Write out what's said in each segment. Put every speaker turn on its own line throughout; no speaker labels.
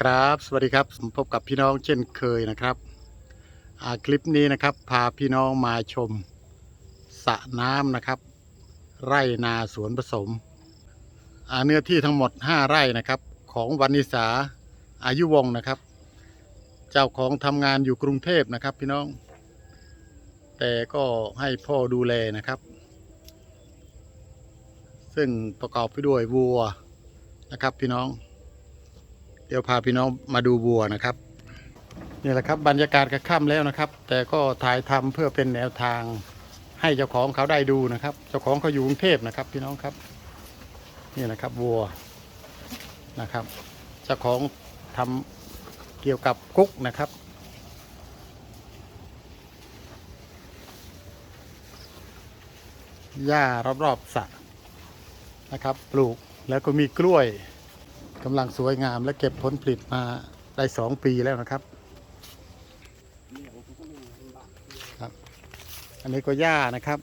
ครับ สวัสดีครับพบกับพี่น้องเช่นเคยนะครับคลิปนี้นะครับพาพี่น้องมาชมสระน้ำนะครับ ไร่นาสวนผสมเนื้อที่ทั้งหมด 5 ไร่นะครับ ของวันนิสาอายุวงนะครับ เจ้าของทำงานอยู่กรุงเทพนะครับ พี่น้อง แต่ก็ให้พ่อดูแลนะครับ ซึ่งประกอบไปด้วยวัวนะครับพี่น้อง เดี๋ยวพาพี่น้องมาดูบัวนะครับนี่แหละครับบรรยากาศก็ค่ำแล้วนะครับ แต่ก็ถ่ายทำเพื่อเป็นแนวทางให้เจ้าของเขาได้ดูนะครับ เจ้าของเขาอยู่กรุงเทพนะครับ พี่น้องครับนี่นะครับวัวนะครับ เจ้าของทำเกี่ยวกับกุ๊กนะครับหญ้ารอบๆสระนะครับ ปลูกแล้วก็มีกล้วย กำลังสวยงามและเก็บผลผลิตมาได้สองปีแล้วนะครับครับ อันนี้ก็หญ้านะครับ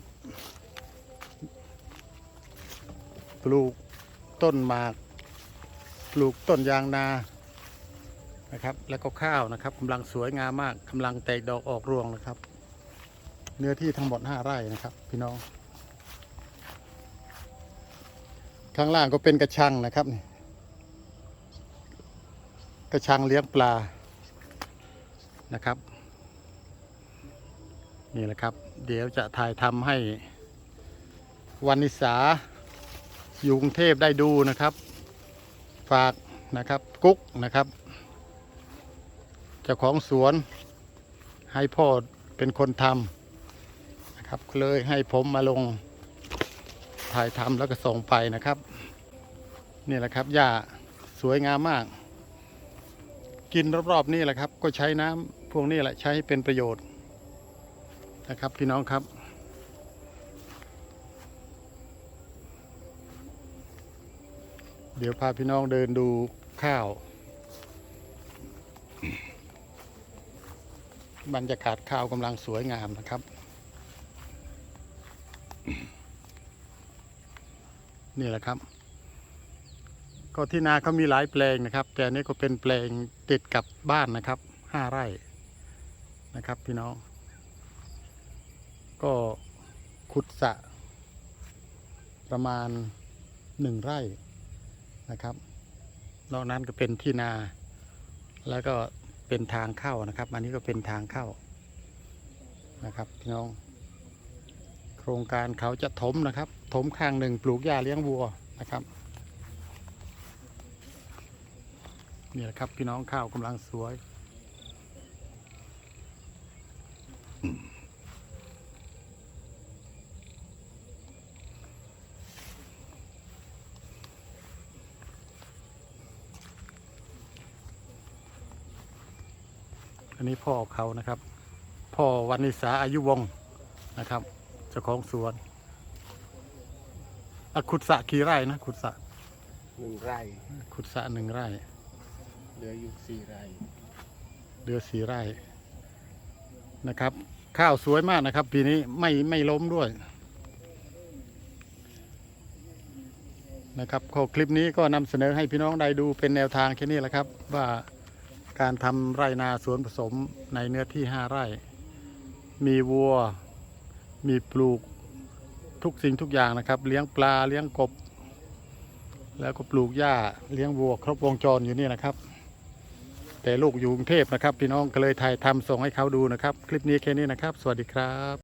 ปลูกต้นหมาก ปลูกต้นยางนานะครับ แล้วก็ข้าวนะครับกำลังสวยงามมากกำลังแตกดอกออกรวงนะครับ เนื้อที่ทั้งหมด5ไร่นะครับ พี่น้อง ข้างล่างก็เป็นกระชังนะครับนี่ กระชังเลี้ยงปลานะครับ นี่แหละครับ เดี๋ยวจะถ่ายทำให้วันนิสาอยู่กรุงเทพได้ดูนะครับ ฝากนะครับกุ๊กนะครับเจ้าของสวนให้พ่อเป็นคนทำนะครับเลยให้ผมมาลงถ่ายทำแล้วก็ส่งไปนะครับ นี่แหละครับหญ้าสวยงามมาก กินรอบๆนี่แหละครับ ก็ใช้น้ำพวกนี้แหละใช้ให้เป็นประโยชน์นะครับพี่น้องครับเดี๋ยวพาพี่น้องเดินดูข้าว บรรยากาศข้าวกำลังสวยงามนะครับ นี่แหละครับ ก็ที่นาเขามีหลายแปลงนะครับ แต่อันนี้ก็เป็นแปลงติดกับบ้านนะครับห้าไร่นะครับ พี่น้อง ก็ขุดสะประมาณหนึ่งไร่นะครับ นอกนั้นก็เป็นที่นา แล้วก็เป็นทางเข้านะครับ อันนี้ก็เป็นทางเข้านะครับ พี่น้อง โครงการเขาจะถมนะครับ ถมข้างหนึ่งปลูกหญ้าเลี้ยงวัวนะครับ นี่แหละครับพี่น้องข้าวกำลังสวยอันนี้พ่อเขานะครับ พ่อวันนิสาอายุวงศ์นะครับเจ้าของสวนอะขุดสระกี่ไร่นะขุดสระ
หนึ่งไร่
ขุดสระหนึ่งไร่
เหลืออยู่สี่ไร่
เดือสีไร่นะครับ ข้าวสวยมากนะครับ ปีนี้ไม่ไม่ล้มด้วย นะครับข้อคลิปนี้ก็นำเสนอให้พี่น้องได้ดูเป็นแนวทางแค่นี้แหละครับ ว่าการทำไรนาสวนผสมในเนื้อที่ห้าไร่ มีวัว มีปลูกทุกสิ่งทุกอย่างนะครับ เลี้ยงปลาเลี้ยงกบ แล้วก็ปลูกหญ้าเลี้ยงวัว ครบวงจรอยู่นี่นะครับ แต่ลูกอยู่กรุงเทพนะครับ พี่น้องก็เลยถ่ายทำส่งให้เขาดูนะครับ คลิปนี้แค่นี้นะครับ สวัสดีครับ